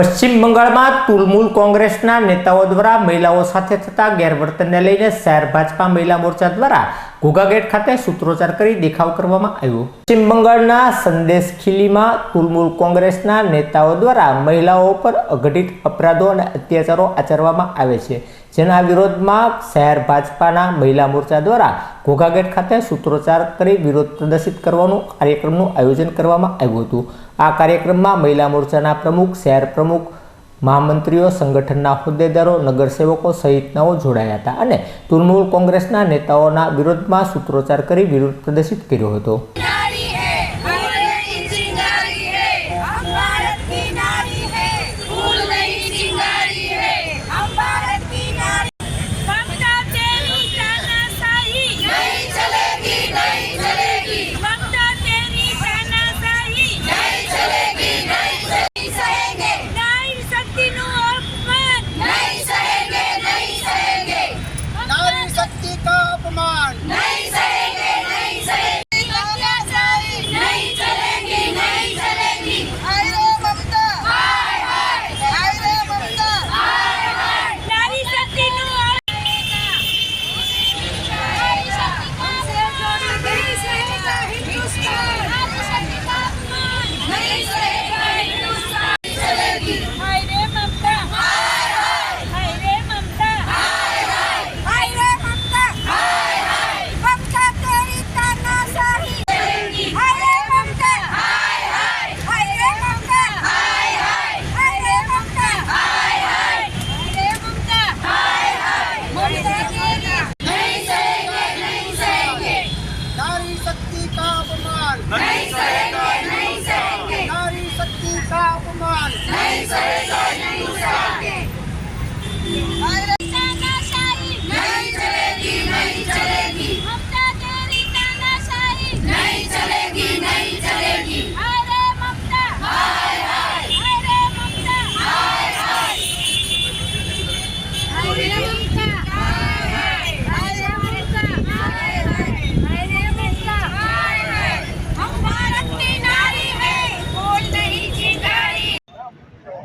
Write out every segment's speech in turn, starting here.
પશ્ચિમ બંગાળમાં તૃણમૂલ કોંગ્રેસના નેતાઓ દ્વારા મહિલાઓ સાથે થતા ગેરવર્તનને લઈને શહેર ભાજપા મહિલા મોરચા દ્વારા ઘોઘાગેટ ખાતે સૂત્રોચ્ચાર કરી દેખાવ કરવામાં આવ્યો. પશ્ચિમ બંગાળના સંદેશ ખીલીમાં તૃણમૂલ કોંગ્રેસના નેતાઓ દ્વારા મહિલાઓ પર અઘટિત અપરાધો અને અત્યાચારો આચરવામાં આવે છે. જેના વિરોધમાં શહેર ભાજપાના મહિલા મોરચા દ્વારા ઘોઘાગેટ ખાતે સૂત્રોચ્ચાર કરી વિરોધ પ્રદર્શિત કરવાનું કાર્યક્રમનું આયોજન કરવામાં આવ્યું હતું. આ કાર્યક્રમમાં મહિલા મોરચાના પ્રમુખ, શહેર પ્રમુખ મહામંત્રીઓ, સંગઠનના હોદ્દેદારો, નગરસેવકો સહિતનાઓ જોડાયા હતા અને તૃણમૂલ કોંગ્રેસના નેતાઓના વિરોધમાં સૂત્રોચ્ચાર કરી વિરોધ પ્રદર્શિત કર્યો હતો.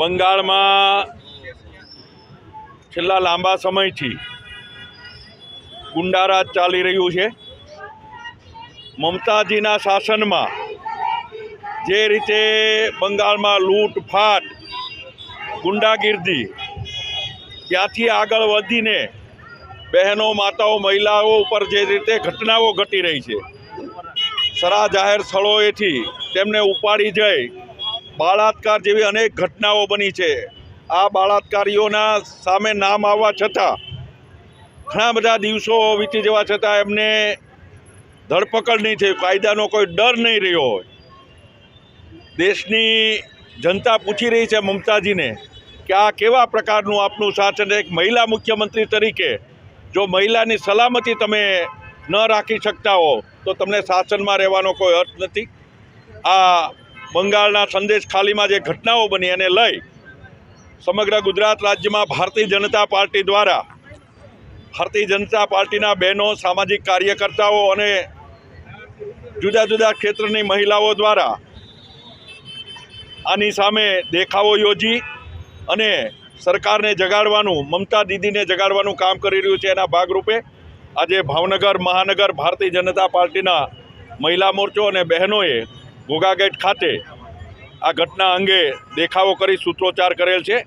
બંગાળમાં છેલ્લા લાંબા સમયથી ગુંડારાજ ચાલી રહ્યું છે. મમતાજીના શાસનમાં જે રીતે બંગાળમાં લૂંટફાટ, ગુંડાગીર્દી, ત્યાંથી આગળ વધીને બહેનો, માતાઓ, મહિલાઓ ઉપર જે રીતે ઘટનાઓ ઘટી રહી છે સરા જાહેર સ્થળોએથી તેમને ઉપાડી જઈ બળાત્કાર જેવી અનેક ઘટનાઓ બની છે. આ બળાત્કારીઓના સામે નામ આવવા છતાં, ઘણા બધા દિવસો વીતી જવા છતાં એમને ધરપકડ નહીં થઈ, કાયદાનો કોઈ ડર નહીં રહ્યો હોય. દેશની જનતા પૂછી રહી છે મમતાજીને કે આ કેવા પ્રકારનું આપનું શાસન એક મહિલા મુખ્યમંત્રી તરીકે જો મહિલાની સલામતી તમે ન રાખી શકતા હો, તો તમને શાસનમાં રહેવાનો કોઈ અર્થ નથી? આ બંગાળના સંદેશ ખાલીમાં જે ઘટનાઓ બની એને લઈ સમગ્ર ગુજરાત રાજ્યમાં ભારતીય જનતા પાર્ટી દ્વારા ભારતીય જનતા પાર્ટીના બહેનો, સામાજિક કાર્યકર્તાઓ અને જુદા જુદા ક્ષેત્રની મહિલાઓ દ્વારા આની સામે દેખાવો યોજી અને સરકારને જગાડવાનું, મમતા દીદીને જગાડવાનું કામ કરી રહ્યું છે એના ભાગરૂપે આજે ભાવનગર, મહાનગર ભારતીય જનતા પાર્ટીના મહિલા મોરચો અને બહેનોએ ગોગાગેટ ખાતે આ ઘટના અંગે દેખાવો કરી સૂત્રોચ્ચાર કરેલ છે.